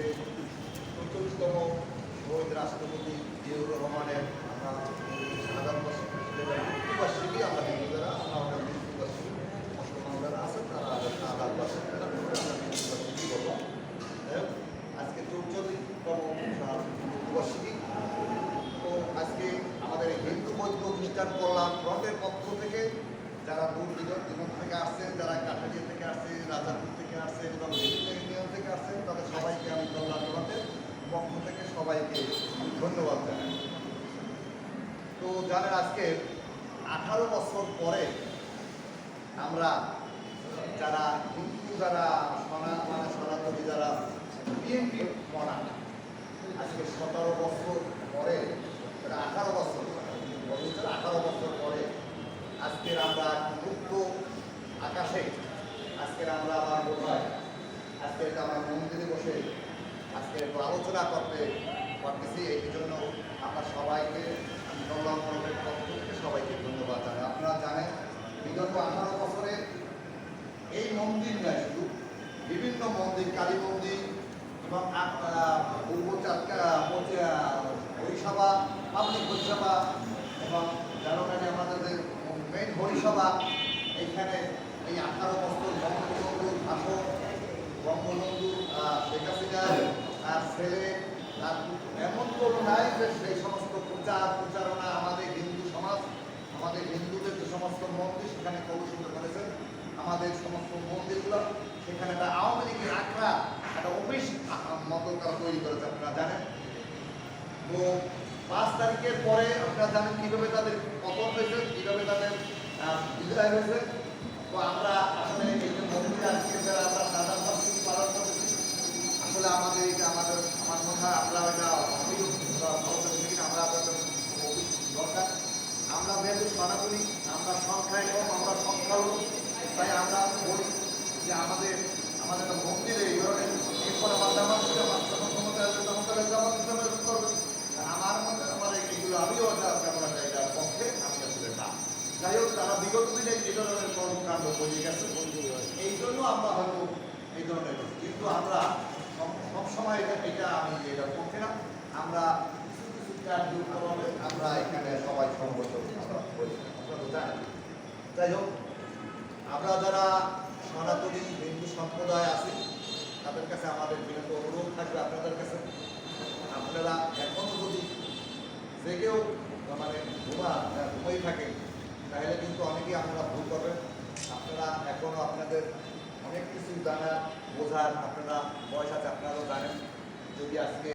আজকে চল্লিশতম শহীদ রাষ্ট্রপতি জিয়াউর রহমানের আমরা সাধারণ মৃত্যুবার্ষিকী আমরা হিন্দুরা আমরা আমাদের মৃত্যুবার্ষিকী মুসলমানরা আছেন, তারা আদাল বার্ষিকী আমরা মৃত্যুবার্ষিকী বলব। আজকে চৌচল্লিশতম মৃত্যুবার্ষিকী তো আজকে আমাদের হিন্দু বৌদ্ধ খ্রিস্টান কল্যাণ ফ্রন্টের পক্ষ থেকে যারা দূর দিগন্ত থেকে আসছেন, যারা কাঠালিয়া থেকে আসছে রাজাপুর থেকে আসছে এবং বিভিন্ন ইউনিয়ন থেকে আসছেন তাদের সবাইকে আমি কল্যাণ ফ্রন্টের পক্ষ থেকে সবাইকে ধন্যবাদ জানাই তো জানেন, আজকে আঠারো বছর পরে আমরা যারা হিন্দু, যারা সনা মানে সনাতনী, যারা বিএনপি মনা, আজকে সতেরো বছর পরে মানে আঠারো বছর বছর আঠারো বছর পরে আজকের আমরা মুক্ত আকাশে, আজকের আমরা আমার বোধহয় আজকে এটা আমরা মন্দিরে বসে আজকে একটু আলোচনা করতে পারতেছি, এই জন্য আমরা সবাইকে কল্যাণ পক্ষ থেকে সবাইকে ধন্যবাদ জানাই। আপনারা জানেন, বিগত আঠারো বছরে এই মন্দির নয় শুধু বিভিন্ন মন্দির, কালী মন্দির এবং হরিসভা, পাবলিক হরিসভা এবং জানোখানে আমাদের মেন হরিসভা, এইখানে এই আঠারো বছর বঙ্গবন্ধু ভাষণ বঙ্গবন্ধু শেখ হাসিনার ছেলে এমন কোনো নাই যে সেই সমস্ত প্রচার, প্রচারণা আমাদের হিন্দু সমাজ, আমাদের হিন্দুদের যে সমস্ত মন্দির সেখানে কলুষিত করেছেন, আমাদের সমস্ত মন্দিরগুলো, সেখানে একটা আওয়ামী লীগের আখড়া, একটা অফিস মতো তারা তৈরি করেছে, আপনারা জানেন? তো পাঁচ তারিখের পরে আপনারা জানেন কীভাবে তাদের পতন হয়েছে, কীভাবে তাদের বিদায় হয়েছে। তো আমরা আসলে এই যে মন্দিরে আজকে যারা আমরা সাধারণ বার্ষিকী পালন করতেছি আসলে আমাদের এটা আমাদের আমার আমরা এটা অভিযোগ আমরা দরকার। আমরা যেহেতু সনাতনী, আমরা সংখ্যায় কম আমরা সংখ্যালঘু, তাই আমরা বলি যে আমাদের আমাদের একটা মন্দিরে এই ধরনের। এরপর আমার জামাত জামাত যখন আমার মনে আমার এইগুলো আমিও কেমন একটা পক্ষে, আমি আসলে না। যাই হোক, তারা বিগত দিনে এই ধরনের কর্মকাণ্ড করিয়ে গেছে এই জন্য আমরা হয়তো এই ধরনের করছি। কিন্তু আমরা সব- সবসময় এটা এটা আমি এটার পক্ষে না আমরা কিছু আমরা এখানে সবাই সংগত করি আপনারা জানেন। যাই হোক, আমরা যারা সনাতনী হিন্দু সম্প্রদায় আছি, তাদের কাছে আমাদের বিনীত অনুরোধ থাকবে আপনাদের কাছে। আপনারা এখনও যদি জেগেও মানে ঘুমা ঘুমাই থাকে তাহলে কিন্তু অনেকেই আপনারা ভুল করবেন। আপনারা এখনও আপনাদের অনেক কিছু জানার বোঝার আপনারা বয়স আছে, আপনারাও জানেন। যদি আজকে